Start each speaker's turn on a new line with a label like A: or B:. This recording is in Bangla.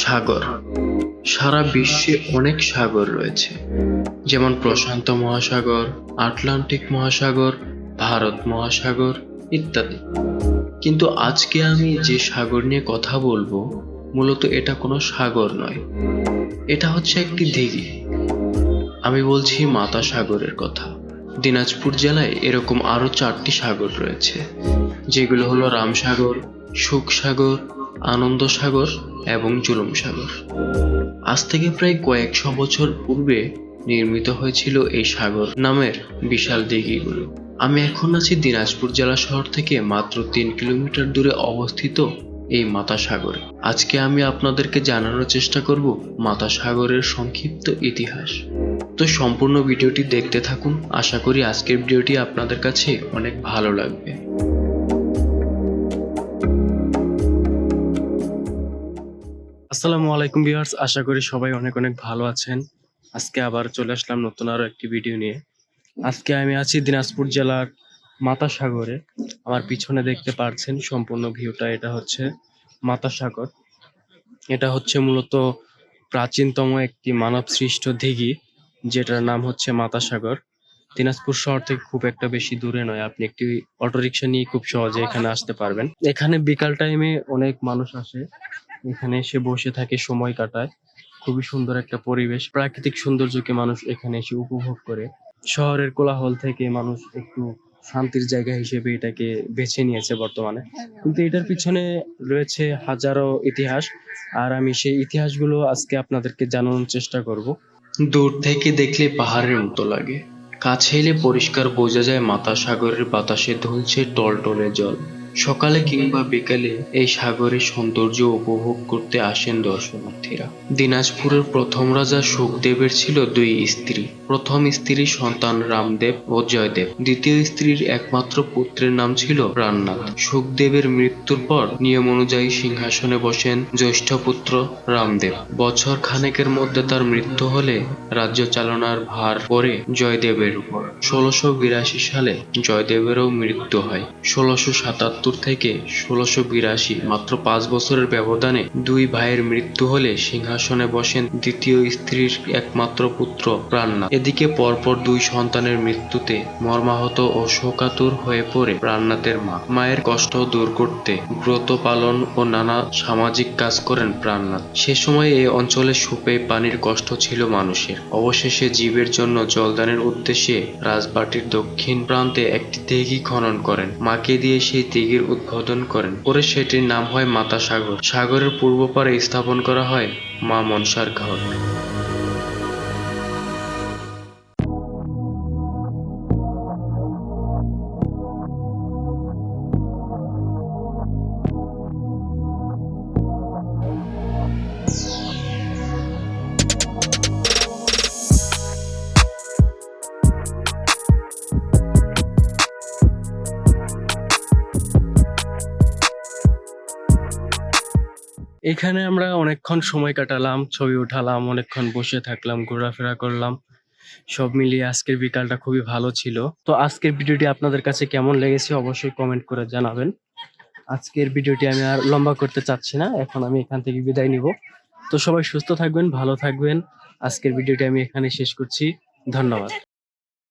A: সাগর। সারা বিশ্বে অনেক সাগর রয়েছে, যেমন প্রশান্ত মহাসাগর, আটলান্টিক মহাসাগর, ভারত মহাসাগর ইত্যাদি। কিন্তু আজকে আমি যে সাগর নিয়ে কথা বলব, মূলত এটা কোনো সাগর নয়। এটা হচ্ছে একটি দিঘি আমি বলছি মাতা সাগরের কথা। দিনাজপুর জেলায় এরকম আরও চারটি সাগর রয়েছে, যেগুলো হলো রামসাগর সুখসাগর আনন্দ সাগর এবং জুলুম সাগর আজ থেকে প্রায় কয়েকশো বছর পূর্বে নির্মিত হয়েছিল এই সাগর নামের বিশাল দিঘিগুলো। আমি এখন আছি দিনাজপুর জেলা শহর থেকে মাত্র তিন কিলোমিটার দূরে অবস্থিত এই মাতা সাগরে আজকে আমি আপনাদেরকে জানানোর চেষ্টা করব মাতা সাগরের সংক্ষিপ্ত ইতিহাস। তো সম্পূর্ণ ভিডিওটি দেখতে থাকুন। আশা করি আজকের ভিডিওটি আপনাদের কাছে অনেক ভালো লাগবে। আসসালামু আলাইকুম ভিউয়ার্স, আশা করি সবাই অনেক অনেক ভালো আছেন। আজকে আবার চলে আসলাম নতুন আরও একটি ভিডিও নিয়ে। আজকে আমি আছি দিনাজপুর জেলার মাতা সাগরে আমার পিছনে দেখতে পারছেন সম্পূর্ণ ভিউটা, এটা হচ্ছে মাতা সাগর এটা হচ্ছে মূলত প্রাচীনতম একটি মানব সৃষ্ট দিঘি, যেটার নাম হচ্ছে মাতা সাগর দিনাজপুর শহর থেকে খুব একটা বেশি দূরে নয়, আপনি একটি অটোরিকশা নিয়ে খুব সহজে এখানে আসতে পারবেন। এখানে বিকাল টাইমে অনেক মানুষ আসে। এখানে এসে বসে থাকে, সময় কাটায়। খুবই সুন্দর একটা পরিবেশ। প্রাকৃতিক সৌন্দর্যকে মানুষ এখানে এসে উপভোগ করে। শহরের কোলাহল থেকে মানুষ একটু শান্তির জায়গা হিসেবে এটাকে বেছে নিয়েছে বর্তমানে। কিন্তু এটার পিছনে রয়েছে হাজারো ইতিহাস। আর আমি সেই ইতিহাসগুলো আজকে আপনাদেরকে জানানোর চেষ্টা করব। দূর থেকে দেখলে পাহাড়ের মতো লাগে। কাছে এলে পরিষ্কার বোঝা যায় মাতা সাগরের বাতাসে ধুলছে টলটলে জল। সকালে কিংবা বিকালে এই সাগরের সৌন্দর্য উপভোগ করতে আসেন দর্শনার্থীরা। দিনাজপুরের প্রথম রাজা সুখদেবের ছিল দুই স্ত্রী। প্রথম স্ত্রীর সন্তান রামদেব ও জয়দেব। দ্বিতীয় স্ত্রীর একমাত্র পুত্রের নাম ছিল প্রাণনাথ সুখদেবের মৃত্যুর পর নিয়ম অনুযায়ী সিংহাসনে বসেন জ্যৈষ্ঠ পুত্র রামদেব। বছর খানেকের মধ্যে তার মৃত্যু হলে রাজ্য চালনার ভার পড়ে জয়দেবের উপর। ষোলোশো বিরাশি সালে জয়দেবেরও মৃত্যু হয়। ষোলোশো সাতাত্তর থেকে ষোলোশো বিরাশি মাত্র পাঁচ বছরের ব্যবধানে দুই ভাইয়ের মৃত্যু হলে সিংহাসনে বসেন দ্বিতীয় স্ত্রীর একমাত্র পুত্র প্রাণনাথ এদিকে পরপর দুই সন্তানের মৃত্যুতে মর্মাহত ও শোকাতুর হয়ে পড়ে প্রাণনাথের মা। মায়ের কষ্ট দূর করতে ব্রত পালন ও নানা সামাজিক কাজ করেন প্রাণনাথ। সে সময় এই অঞ্চলে সুপে পানির কষ্ট ছিল মানুষের। অবশেষে জীবের জন্য জলদানের উদ্দেশ্যে রাজবাটির দক্ষিণ প্রান্তে একটি দিঘি খনন করেন। মাকে দিয়ে সেই দিঘির উদ্বোধন করেন। পরে সেটির নাম হয় মাতা সাগর। সাগরের পূর্ব পারে স্থাপন করা হয় মা মনসার ঘর এখানে আমরা অনেকক্ষণ সময় কাটালাম, ছবি উঠালাম, অনেকক্ষণ বসে থাকলাম, ঘোরাফেরা করলাম। সব মিলিয়ে আজকের বিকালটা খুবই ভালো ছিল। তো আজকের ভিডিওটি আপনাদের কাছে কেমন লেগেছে অবশ্যই কমেন্ট করে জানাবেন। আজকের ভিডিওটি আমি আর লম্বা করতে চাচ্ছি না, এখন আমি এখান থেকে বিদায় নিব। তো সবাই সুস্থ থাকবেন, ভালো থাকবেন। আজকের ভিডিওটি আমি এখানে শেষ করছি। ধন্যবাদ।